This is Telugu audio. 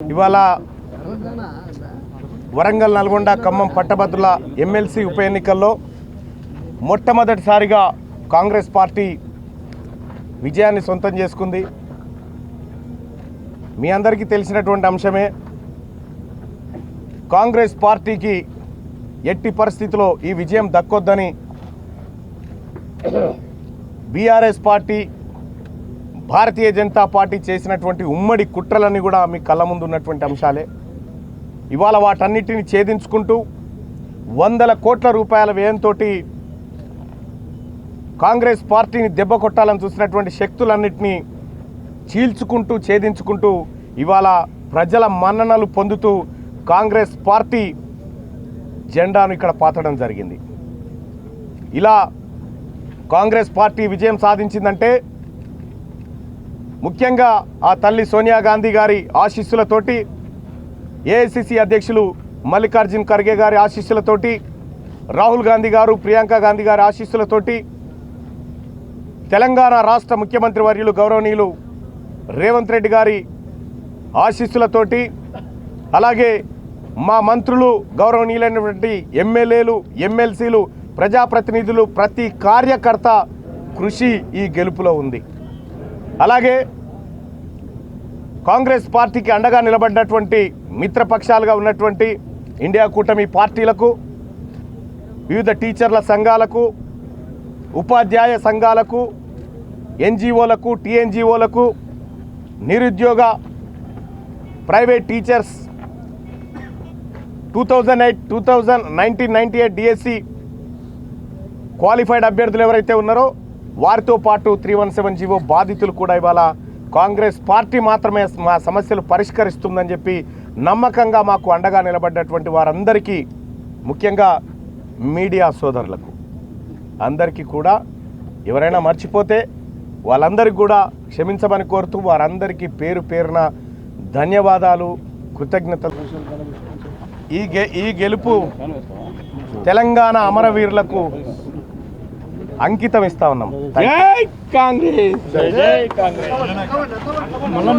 ఇవాళ వరంగల్ నల్గొండ ఖమ్మం పట్టభద్రుల ఎమ్మెల్సీ ఉప ఎన్నికల్లో మొట్టమొదటిసారిగా కాంగ్రెస్ పార్టీ విజయాన్ని సొంతం చేసుకుంది. మీ అందరికీ తెలిసినటువంటి అంశమే కాంగ్రెస్ పార్టీకి ఎట్టి పరిస్థితిలో ఈ విజయం దక్కొద్దని BRS party Bharatiya Janata party చేసినటువంటి ఉమ్మడి కుట్రలన్నీ కూడా మీ కళ్ళ ముందు ఉన్నటువంటి అంశాలే. ఇవాళ వాటన్నిటిని ఛేదించుకుంటూ వందల కోట్ల రూపాయల వ్యయంతో కాంగ్రెస్ పార్టీని దెబ్బ కొట్టాలని చూసినటువంటి శక్తులన్నింటినీ చీల్చుకుంటూ ఛేదించుకుంటూ ఇవాళ ప్రజల మన్ననలు పొందుతూ కాంగ్రెస్ పార్టీ జెండాను ఇక్కడ పాతడం జరిగింది. ఇలా కాంగ్రెస్ పార్టీ విజయం సాధించిందంటే ముఖ్యంగా ఆ తల్లి సోనియా గాంధీ గారి ఆశీస్సులతోటి ఏఐసిసి అధ్యక్షులు మల్లికార్జున్ ఖర్గే గారి ఆశీస్సులతోటి రాహుల్ గాంధీ గారు ప్రియాంక గాంధీ గారి ఆశీస్సులతోటి తెలంగాణ రాష్ట్ర ముఖ్యమంత్రి వర్యులు గౌరవనీయులు రేవంత్ రెడ్డి గారి ఆశీస్సులతోటి అలాగే మా మంత్రులు గౌరవనీయులైనటువంటి ఎమ్మెల్యేలు ఎమ్మెల్సీలు ప్రజాప్రతినిధులు ప్రతి కార్యకర్త కృషి ఈ గెలుపులో ఉంది. అలాగే కాంగ్రెస్ పార్టీకి అండగా నిలబడినటువంటి మిత్రపక్షాలుగా ఉన్నటువంటి ఇండియా కూటమి పార్టీలకు వివిధ టీచర్ల సంఘాలకు ఉపాధ్యాయ సంఘాలకు ఎన్జిఓలకు టీఎన్జిఓలకు నిరుద్యోగ private teachers two thousand eight two thousand nineteen ninety eight DSC qualified అభ్యర్థులు ఎవరైతే ఉన్నారో వారితో పాటు త్రీ వన్ సెవెన్ జీవో బాధితులు కూడా ఇవాళ కాంగ్రెస్ పార్టీ మాత్రమే మా సమస్యలు పరిష్కరిస్తుందని చెప్పి నమ్మకంగా మాకు అండగా నిలబడ్డటువంటి వారందరికీ ముఖ్యంగా మీడియా సోదరులకు. అందరికీ కూడా ఎవరైనా మర్చిపోతే వాళ్ళందరికీ కూడా క్షమించమని కోరుతూ వారందరికీ పేరు పేరున ధన్యవాదాలు కృతజ్ఞతలు. ఈ గె ఈ గెలుపు తెలంగాణ అమరవీరులకు అంకితం ఇస్తా ఉన్నాం. జై కాంగ్రెస్. జై కాంగ్రెస్.